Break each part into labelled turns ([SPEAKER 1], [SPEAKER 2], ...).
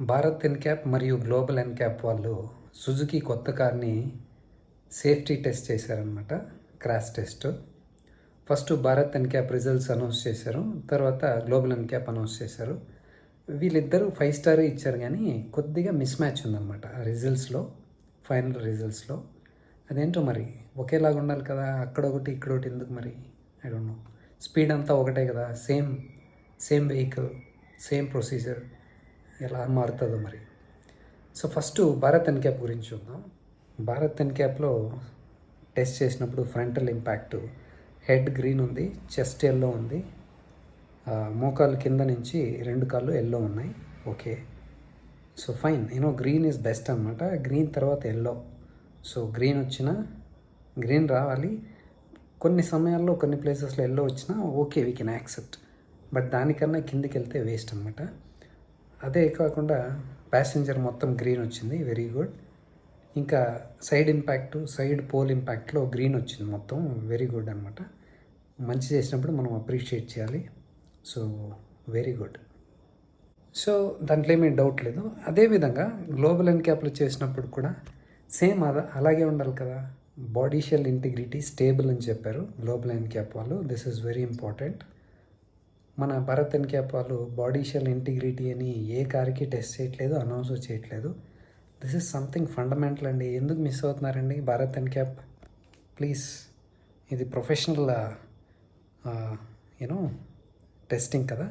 [SPEAKER 1] Bharat NCAP మరియు global NCAP వాళ్ళు Suzuki కొత్త కార్ని సేఫ్టీ టెస్ట్ చేశారనమాట crash test. First Bharat NCAP results announce చేశారు తర్వాత గ్లోబల్ ఎన్క్యాప్ అనౌన్స్ చేశారు. వీళ్ళిద్దరూ ఫైవ్ స్టార్ ఇచ్చారు కానీ కొద్దిగా మిస్ మ్యాచ్ ఉందన్నమాట రిజల్ట్స్లో ఫైనల్ రిజల్ట్స్లో. అదేంటో మరి ఒకేలాగా ఉండాలి కదా అక్కడ ఒకటి ఇక్కడ ఒకటి ఎందుకు మరి? I don't know. స్పీడ్ అంతా ఒకటే కదా same same vehicle same procedure. ఎలా మారుతుందో మరి. సో ఫస్ట్ భారత్ ఎన్క్యాప్ గురించి చూద్దాం. భారత్ ఎన్క్యాప్లో టెస్ట్ చేసినప్పుడు ఫ్రంటల్ ఇంపాక్ట్ హెడ్ గ్రీన్ ఉంది చెస్ట్ ఎల్లో ఉంది మోకాలు కింద నుంచి రెండు కాళ్ళు ఎల్లో ఉన్నాయి. Okay. So fine. You know green is best అనమాట గ్రీన్ తర్వాత ఎల్లో. సో గ్రీన్ వచ్చిన గ్రీన్ రావాలి. కొన్ని సమయాల్లో కొన్ని ప్లేసెస్లో ఎల్లో వచ్చినా okay we can accept but దానికన్నా కిందికి వెళ్తే వేస్ట్ అనమాట అదే కాకుండా ప్యాసింజర్ మొత్తం గ్రీన్ వచ్చింది వెరీ గుడ్. ఇంకా సైడ్ ఇంపాక్ట్ సైడ్ పోల్ ఇంపాక్ట్లో గ్రీన్ వచ్చింది మొత్తం వెరీ గుడ్ అనమాట మంచి చేసినప్పుడు మనం అప్రిషియేట్ చేయాలి. So very good. సో దాంట్లో ఏమీ డౌట్ లేదు. అదేవిధంగా గ్లోబల్ ఎన్క్యాప్లు చేసినప్పుడు కూడా సేమ్ అలా అలాగే ఉండాలి కదా. బాడీ షెల్ ఇంటిగ్రిటీ స్టేబుల్ అని చెప్పారు గ్లోబల్ ఎన్క్యాప్ వాళ్ళు. This is very important. మన భారత్ క్యాప్ వాళ్ళు బాడీ షెల్ ఇంటిగ్రిటీ అని ఏ కార్కి టెస్ట్ చేయట్లేదు అనౌన్స్ చేయట్లేదు. దిస్ ఇస్ సంథింగ్ ఫండమెంటల్ అండి. ఎందుకు మిస్ అవుతున్నారండి భారత్ క్యాప్ ప్లీజ్ ఇది ప్రొఫెషనల్ యూనో టెస్టింగ్ కదా.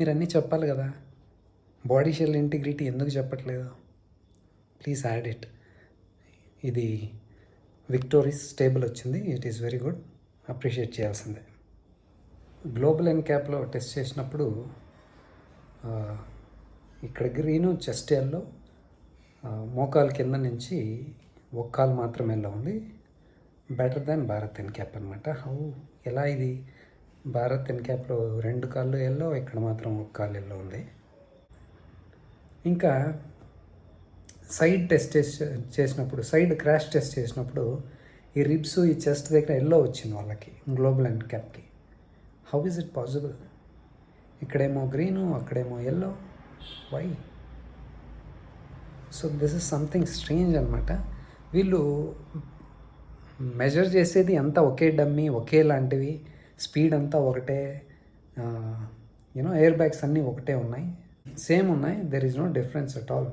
[SPEAKER 1] మీరు అన్నీ చెప్పాలి కదా. బాడీ షెల్ ఇంటిగ్రిటీ ఎందుకు చెప్పట్లేదు? ప్లీజ్ యాడ్ ఇట్ ఇది విక్టోరీస్ స్టేబుల్ వచ్చింది. It is very good appreciate చేయాల్సిందే. గ్లోబల్ ఎన్ క్యాప్లో టెస్ట్ చేసినప్పుడు ఇక్కడ గ్రీను చెస్ట్ ఎల్లో మోకాలు కింద నుంచి ఒక్కాలు మాత్రం ఎల్లో ఉంది. బెటర్ దాన్ భారత్ ఎన్ క్యాప్ అనమాట హౌ ఎలా ఇది? భారత్ ఎన్ క్యాప్లో రెండు కాళ్ళు ఎల్లో ఇక్కడ మాత్రం ఒక్కాలు ఎల్లో ఉంది. ఇంకా సైడ్ టెస్ట్ చేసినప్పుడు సైడ్ క్రాష్ టెస్ట్ చేసినప్పుడు ఈ రిబ్స్ ఈ చెస్ట్ దగ్గర ఎల్లో వచ్చింది వాళ్ళకి గ్లోబల్ అండ్ క్యాప్కి హౌ ఈజ్ ఇట్ పాసిబుల్ ఇక్కడేమో గ్రీను అక్కడేమో yellow why so this is something strange అనమాట వీళ్ళు మెజర్ చేసేది అంతా ఒకే డమ్మీ ఒకేలాంటివి స్పీడ్ అంతా ఒకటే. యూనో ఎయిర్ బ్యాగ్స్ అన్నీ ఒకటే ఉన్నాయి. సేమ్ ఉన్నాయి there is no difference at all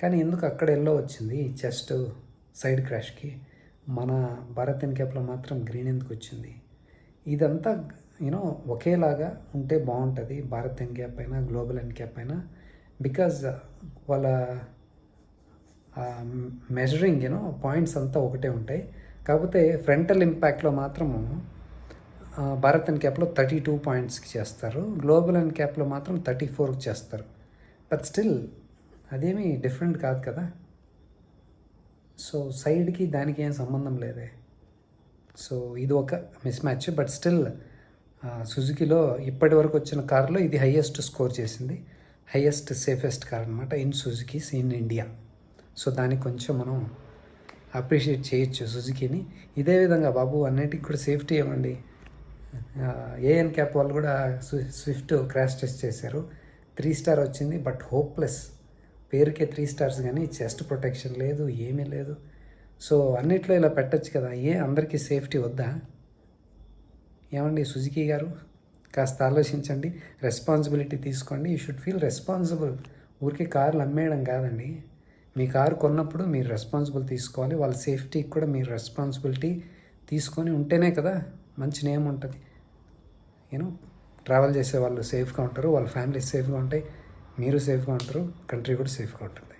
[SPEAKER 1] కానీ ఎందుకు అక్కడ ఎల్లో వచ్చింది? చెస్ట్ సైడ్ క్రాష్కి మన భారత్ ఎన్కేప్లో క్యాప్లో మాత్రం గ్రీన్ ఎందుకు వచ్చింది? ఇదంతా యూనో ఒకేలాగా ఉంటే బాగుంటుంది భారత్ ఎన్ క్యాప్ అయినా గ్లోబల్ ఎన్ క్యాప్ అయినా బికాజ్ వాళ్ళ మెజరింగ్ యూనో పాయింట్స్ అంతా ఒకటే ఉంటాయి. కాకపోతే ఫ్రంటల్ ఇంపాక్ట్లో మాత్రము భారత్ అండ్ క్యాప్లో థర్టీ టూ పాయింట్స్కి చేస్తారు. గ్లోబల్ అండ్ క్యాప్లో మాత్రం థర్టీ ఫోర్కి చేస్తారు. బట్ స్టిల్ అదేమీ డిఫరెంట్ కాదు కదా. సో సైడ్కి దానికి ఏం సంబంధం లేదే. సో ఇది ఒక మిస్ మ్యాచ్ బట్ స్టిల్ సుజుకిలో ఇప్పటి వరకు వచ్చిన కార్లో ఇది హయ్యెస్ట్ స్కోర్ చేసింది. హయ్యెస్ట్ సేఫెస్ట్ కార్ అనమాట in Suzukis in India. So దానికి కొంచెం మనం అప్రిషియేట్ చేయొచ్చు సుజుకిని. ఇదే విధంగా బాబు అన్నిటికి కూడా సేఫ్టీ ఇవ్వండి ఏఎన్ క్యాప్ వాళ్ళు కూడా స్విఫ్ట్ క్రాష్ టెస్ట్ చేశారు. త్రీ స్టార్ వచ్చింది బట్ హోప్లెస్. పేరుకే త్రీ స్టార్స్ కానీ చెస్ట్ ప్రొటెక్షన్ లేదు ఏమీ లేదు. సో అన్నిట్లో ఇలా పెట్టచ్చు కదా ఏ అందరికీ సేఫ్టీ వద్దా? ఏమండి సుజుకి గారు? కాస్త ఆలోచించండి. రెస్పాన్సిబిలిటీ తీసుకోండి. You should feel responsible. ఊరికే కార్లు అమ్మేయడం కాదండి. మీ కారు కొన్నప్పుడు మీరు రెస్పాన్సిబుల్ తీసుకోవాలి. వాళ్ళ సేఫ్టీకి కూడా మీరు రెస్పాన్సిబిలిటీ తీసుకొని ఉంటేనే కదా మంచి నేమ్ ఉంటుంది. యూనో ట్రావెల్ చేసే వాళ్ళు సేఫ్గా ఉంటారు. వాళ్ళ ఫ్యామిలీ సేఫ్గా ఉంటాయి. మీరు సేఫ్గా ఉంటారు. కంట్రీ కూడా సేఫ్గా ఉంటుంది.